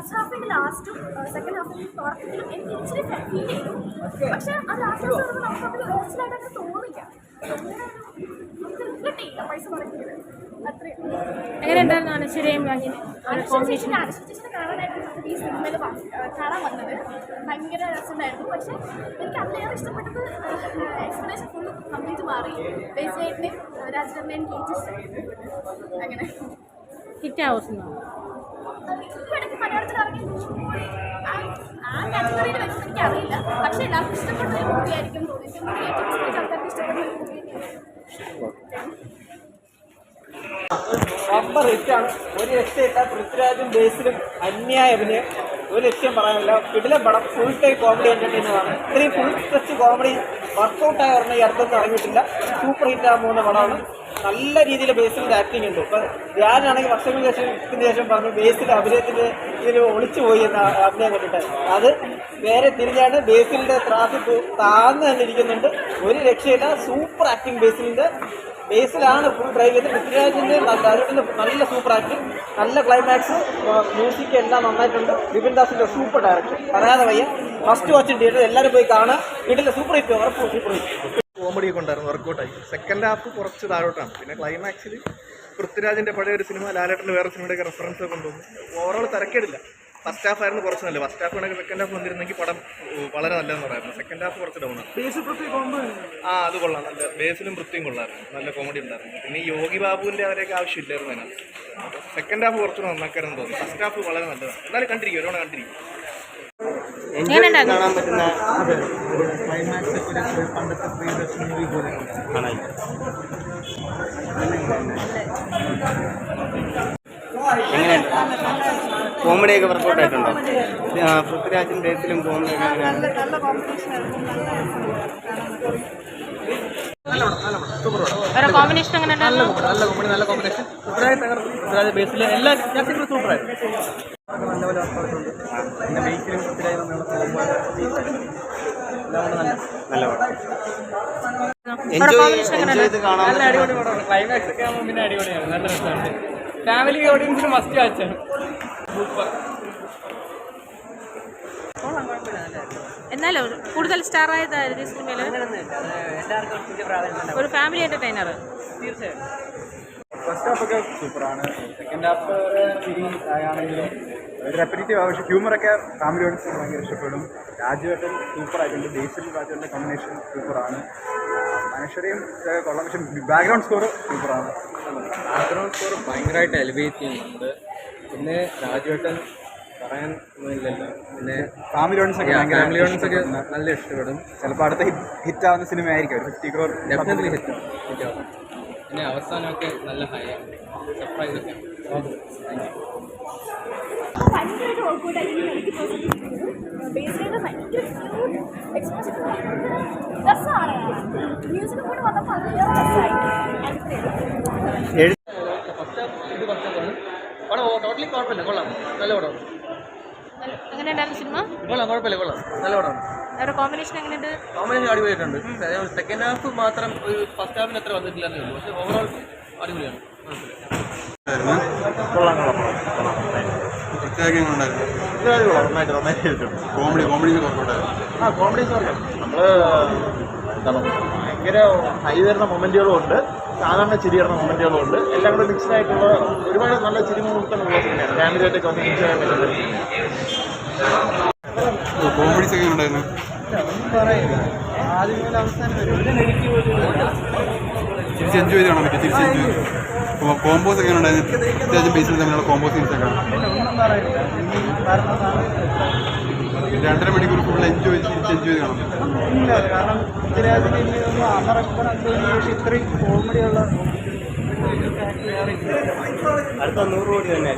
First ഹാഫിന്റെ ലാസ്റ്റും second ഹാഫിന്റെ തുടക്കത്തിലും എനിക്ക് ഇച്ചിരി feel ചെയ്തു. പക്ഷെ ആ ലാസ്റ്റ് ഹാഫ് നമുക്കത് വേർച്ചിലായിട്ടൊക്കെ തോന്നിക്കാം അങ്ങനെ ഒരു- നമുക്ക് റിഗ്രറ്റ് ചെയ്യില്ല പൈസ മുടക്കിയത്. അത്രയും എങ്ങനെ ഉണ്ടായിരുന്നു അനശ്വരയും അനുസരിച്ച് അനുസരിച്ച് കാണാനായിട്ട് ഈ സിനിമയിൽ കാണാൻ വന്നത്. ഭയങ്കര രസമുണ്ടായിരുന്നു. പക്ഷെ എനിക്ക് അതിലേറെ ഇഷ്ടപ്പെട്ടത് എക്സ്പ്ലനേഷൻ ഫുള്ള് കംപ്ലീറ്റ് മാറി. ബേസിലായിട്ടും രാജകമ്മയും എനിക്ക് ഇഷ്ടമായിരുന്നു അങ്ങനെ. ഹിറ്റ് ഹൗസ് മലയാളത്തിൽ ഇറങ്ങിയ മൂവി ആ കാറ്റഗറിയിൽ വരുന്നത് എനിക്ക് അറിയില്ല. പക്ഷെ എല്ലാവർക്കും ഇഷ്ടപ്പെട്ട ഒരു മൂവി ആയിരിക്കും തോന്നിയിട്ട് മൂവി ഏറ്റവും കൂടുതൽ ആൾക്കാർക്ക് ഇഷ്ടപ്പെട്ട ഒരു മൂവി റബ്ബർ ഹിറ്റാണ് ഒരു രക്ഷയില്ല പൃഥ്വിരാജും ബേസിലും അന്യായ അഭിനയം ഒരു ലക്ഷ്യം പറയാനില്ല. കിടില പടം ഫുൾ ടൈം കോമഡി എന്റർടൈനറാണ് ഇത്രയും ഫുൾ സ്ട്രെച്ച് കോമഡി വർക്കൗട്ട് ആയി പറഞ്ഞ ഈ അടുത്തൊന്നും ഇറങ്ങിയിട്ടില്ല സൂപ്പർ ഹിറ്റ് ആകാൻ പോകുന്ന പടമാണ്. നല്ല രീതിയിൽ ബേസിൽ ആക്ടിങ് ഉണ്ട്. ഇപ്പൊ ഞാനാണെങ്കിൽ വർഷങ്ങൾക്ക് ശേഷം ശേഷം പറഞ്ഞു ബേസിൽ അഭിനയത്തിന്റെ ഇതിൽ ഒളിച്ചു പോയി എന്ന അഭിനയം കണ്ടിട്ട്. അത് നേരെ തിരിഞ്ഞാണ് ബേസിലിന്റെ ത്രാസ് താന്ന് തന്നെ ഇരിക്കുന്നുണ്ട്. ഒരു രക്ഷയില്ല സൂപ്പർ ആക്ടിങ് ബേസിലിന്റെ ബേസിലാണ് ഫുൾ ഡ്രൈവ് ചെയ്ത് പൃഥ്വിരാജിന്റെ നല്ല അരുണിന്റെ നല്ല സൂപ്പർ ആക്ടിങ് നല്ല ക്ലൈമാക്സ് മ്യൂസിക് എല്ലാം നന്നായിട്ടുണ്ട്. വിപിൻ ദാസിന്റെ സൂപ്പർ ഡയറക്ടർ പറയാതെ വയ്യ. ഫസ്റ്റ് വാച്ച് തിയേറ്റർ എല്ലാവരും പോയി കാണാം വീട്ടിലെ സൂപ്പർ ഹിറ്റ് ഉറപ്പ് സൂപ്പർ ഹിറ്റ് കോമഡി ഒക്കെ ഉണ്ടായിരുന്നു വർക്കൗട്ടായി സെക്കൻഡ് ഹാഫ് കുറച്ച് താഴോട്ടാണ്. പിന്നെ ക്ലൈമാക്സിൽ പൃഥ്വിരാജിന്റെ പഴയ ഒരു സിനിമ ലാലേട്ടന്റെ വേറെ സിനിമയുടെയൊക്കെ റെഫറൻസ് ഒക്കെ കൊണ്ടുവന്നു. ഓവറോൾ തിരക്കേടില്ല. ഫസ്റ്റ് ഹാഫ് ആയിരുന്നു കുറച്ച് നല്ല ഫസ്റ്റ് ഹാഫ് ആണെങ്കിൽ സെക്കൻഡ് ഹാഫ് വന്നിരുന്നെങ്കിൽ പടം വളരെ നല്ലതെന്ന് പറയായിരുന്നു സെക്കൻഡ് ഹാഫ് കുറച്ച് ഡൗൺ ആണ് ആ അത് കൊള്ളാം. നല്ല ബേസിലും വൃത്തിയും കൊള്ളായിരുന്നു നല്ല കോമഡി ഉണ്ടായിരുന്നു. പിന്നെ യോഗി ബാബുവിന്റെ അവരെയൊക്കെ ആവശ്യമില്ലായിരുന്നു അതിനകത്ത്. സെക്കൻഡ് ഹാഫ് കുറച്ചുകൂടെ നന്നാക്കാരെന്ന് തോന്നുന്നു. ഫസ്റ്റ് ഹാഫ് വളരെ നല്ലതാണ്. എന്നാലും കണ്ടിരിക്കും ഒരുപാട് കണ്ടിരിക്കും. കാണാൻ പറ്റുന്ന ക്ലൈമാക്സ് ഒക്കെ ഒരു പണ്ടത്തെ പ്രിയദർശൻ മൂവി പോലെ. കാണാൻ എങ്ങനെയുണ്ട് കോമഡിയൊക്കെ വർക്കൗട്ട് ആയിട്ടുണ്ടോ? പൃഥ്വിരാജിന്റെ ഡേറ്റിലും കോമഡി ഒക്കെ കോമ്പിനേഷൻ എങ്ങനെ നല്ല നല്ല കോമഡി നല്ല കോമ്പിനേഷൻ പൃഥ്വിരാജ് തകർത്ത് പൃഥ്വിരാജ് ബേസിലെ എല്ലാ ജാസ്തി നല്ല നല്ലപോലെ വർക്കൗട്ടുണ്ട് പിന്നെ ബേസിലും പൃഥ്വിരാജ് തമ്മിലുള്ള കോമ്പോ എല്ലാം കൊണ്ട് നല്ല നല്ല പടം വേറെ എൻജോയ് കോമ്പിനേഷൻ എങ്ങനെ എൻജോയ് ചെയ്ത് കാണാൻ നല്ല അടിപൊളി പടമാണ് ക്ലൈമാക്സ് ഒക്കെ ആകുമ്പോൾ പിന്നെ അടിപൊളിയാണ്. നല്ല രസമാണ്. ഫാമിലി ഓഡിയൻസിന് മസ്റ്റ് വാച്ചാണ് സൂപ്പർ എന്നാലും കൂടുതൽ സ്റ്റാർ ആയതായിരുന്നു ഈ സിനിമയിൽ ഒരു ഫാമിലി എന്റർടൈനർ ഫസ്റ്റ് ഹാഫ് ഒക്കെ സൂപ്പറാണ്. സെക്കൻഡ് ഹാഫ് ചിരി ആണെങ്കിലും പക്ഷേ ഹ്യൂമറൊക്കെ ഫാമിലി ഓഡിയൻസിന് ഭയങ്കര ഇഷ്ടപ്പെടും. രാജുവേട്ടൻ സൂപ്പർ ആയിട്ടുണ്ട്. ബേസിൽ രാജുവേട്ടന്റെ കോമ്പിനേഷൻ സൂപ്പറാണ് മനുഷ്യരെയും കൊള്ളാം. പക്ഷെ ബാക്ക്ഗ്രൗണ്ട് സ്കോർ സൂപ്പറാണ്. ബാക്ക്ഗ്രൗണ്ട് സ്കോർ ഭയങ്കരമായിട്ട് എലിവേറ്റ് ചെയ്യുന്നുണ്ട്. പിന്നെ രാജുവേട്ടൻ പറയാൻ ഒന്നുമില്ലല്ലോ. പിന്നെ ഫാമിലി ഓഡിയൻസ് ഒക്കെ ഫാമിലി ഓഡിയൻസ് ഒക്കെ നല്ല ഇഷ്ടപ്പെടും. ചിലപ്പോൾ അടുത്ത ഹിറ്റ് ആവുന്ന സിനിമ ആയിരിക്കും. ഒരു fifty crore definitely hit hit പിന്നെ അവസാനമൊക്കെ നല്ല ഹൈ ആണ്. സർപ്രൈസ് ഒക്കെ. ഭയങ്കരമായിട്ട് വർക്കൗട്ടായി എനിക്ക് പേഴ്സണലി ബേസിലേക്ക് ഭയങ്കര ക്യൂട്ട് എക്സ്പ്രഷൻ രസമാണ് മ്യൂസിക് കൂടെ വന്നപ്പോൾ അതിലേറെ രസമായി ഇത് കുറച്ചതാണ് പടം ടോട്ടലി കുഴപ്പമില്ല കൊള്ളാം നല്ല പടം ഉണ്ടായിരുന്നു സിനിമ കൊള്ളാം കുഴപ്പമില്ല കൊള്ളാം. നല്ല പടമാണ് അവരുടെ കോമ്പിനേഷൻ എങ്ങനെയുണ്ട്? അടിപൊളിയായിട്ടുണ്ട്. സെക്കൻഡ് ഹാഫ് മാത്രം ഒരു ഫസ്റ്റ് ഹാഫിന് അത്ര വന്നിട്ടില്ലെന്നേ ഉള്ളൂ. പക്ഷേ ഓവറോൾ അടിപൊളിയാണ്. കോമഡി കോമഡി ആ കോമഡി നമ്മൾ ഭയങ്കര ഹൈ വരുന്ന മൊമെന്റുകളും ഉണ്ട്. സാധാരണ ചിരി വരുന്ന മൊമെന്റുകളും ഉണ്ട് എല്ലാം കൂടെ മിക്സ്ഡ് ആയിട്ടുള്ള ഒരുപാട് നല്ല ചിരി മുഹൂർത്തങ്ങളുള്ള സിനിമയാണ് ഫാമിലിയായിട്ടൊക്കെ ഒന്ന് എൻജോയ് ചെയ്യാൻ പറ്റുന്ന ഒരു സിനിമയാണ് കോമഡീസ് ഒക്കെ ഉണ്ടായിരുന്നു തിരിച്ച് എൻജോയ് ചെയ്ത് കാണാൻ പറ്റും തിരിച്ച് എൻജോയ് കോമ്പോസ് ഒക്കെ ഉണ്ടായിരുന്നു. അത്യാവശ്യം ബേസിൽ തമ്മിലുള്ള കോമ്പോ സീൻസ് ഒക്കെ. രണ്ടര മണിക്കൂർ ഫുൾ എൻജോയ് തിരിച്ച് എൻജോയ് ചെയ്ത് കാണാൻ പറ്റും കാരണം പൃഥ്വിരാജിന് ഇനിയൊന്നും അമറക്കണം പക്ഷേ ഇത്രയും കോമഡിയുള്ള അടുത്ത നൂറ് കോടി തന്നെ